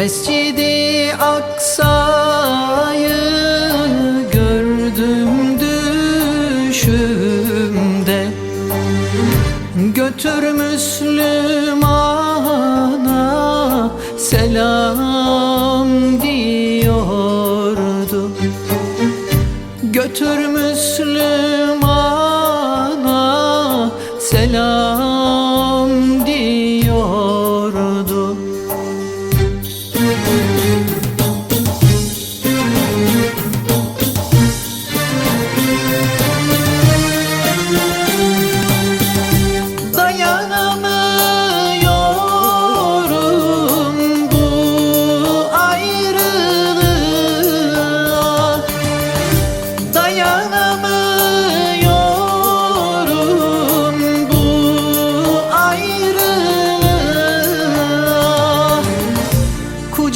Mescidi Aksa'yı gördüm düşümde. Götür Müslümana selam diyordu. Götür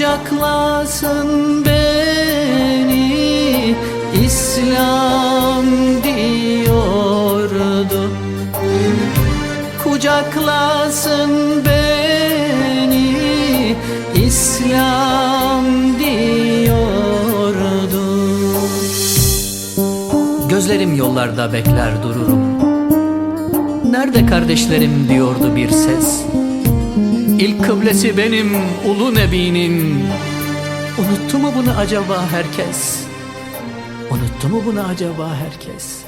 Kucaklasın beni İslam diyordu. Kucaklasın beni İslam diyordu. Gözlerim yollarda bekler dururum. Nerede kardeşlerim diyordu bir ses İlk kıblesi benim ulu nebinin Unuttu mu bunu acaba herkes? Unuttu mu bunu acaba herkes?